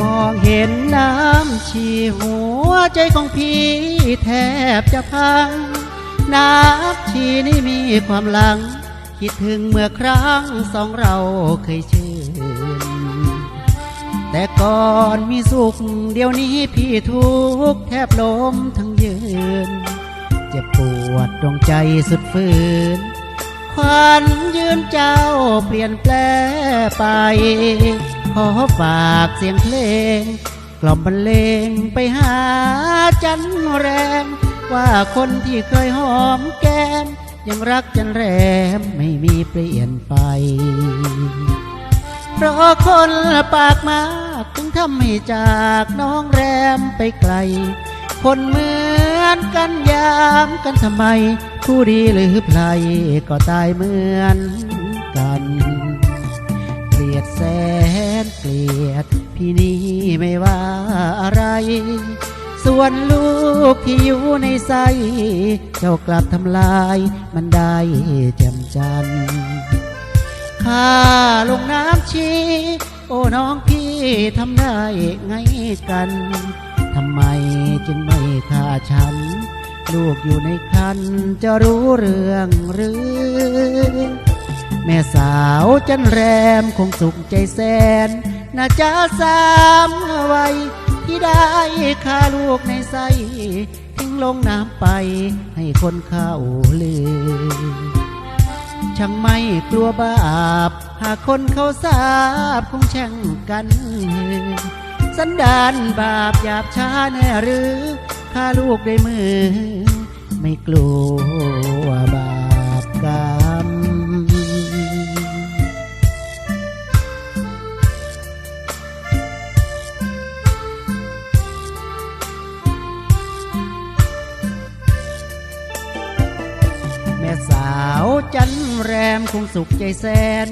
มองเห็นน้ำชีหัวใจของพี่แทบจะพัง น้ำชีนี่มีความหลัง คิดถึงเมื่อครั้งสองเราเคยชื่น แต่ก่อนมีสุขเดี๋ยวนี้พี่ทุกข์แทบล้มทั้งยืนเจ็บปวดดวงใจสุดฝืนควันยืนเจ้าเปลี่ยนแปลไป ขอฝากเสียงเพลง กล่อมบรรเลงไปหาจันแรม ว่าคนที่เคยหอมแก้ม ยังรักจันแรมไม่มีเปลี่ยนไป เพราะคนปากมากถึงทำให้จากน้องแรมไปไกล คนเหมือนกันยามกันทำไม ผู้ดีหรือไพลก็ตายเหมือนกัน ยดแสนเกลียด พี่นี่ไม่ว่าอะไร ส่วนลูกที่อยู่ในไส้เจ้ากลับทำลายมันได้แจ่มจันทร์ข้าลงน้ำชีโอ้น้องพี่ทำได้ไงกันทำไมจึงไม่ฆ่าฉัน ลูกอยู่ในคันจะรู้เรื่องหรือ แม่สาวจันแรมคงสุขใจแสน น่าจะสามไว้ที่ได้ฆ่าลูกในไส้ทิ้งลงน้ำไปให้คนเข้าเลือช่างไม่กลัวบาป หากคนเขาทราบคงแช่งกัน สันดานบาปหยาบช้าแน่หรือฆ่าลูกด้วยมือ ไม่กลัว สาวจันแรมคงสุขใจแสน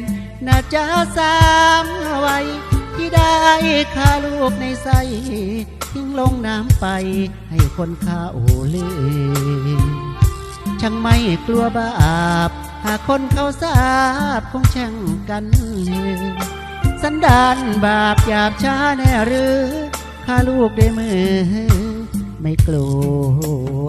น่าจะสามไว้ที่ได้ฆ่าลูกในไส้ทิ้งลงน้ำไปให้คนข้าโอลือช่างไม่กลัวบาป หากคนเขาทราบคงแช่งกันเลยสันดานบาปหยาบช้าแน่หรือฆ่าลูกด้มือ ไม่กลัว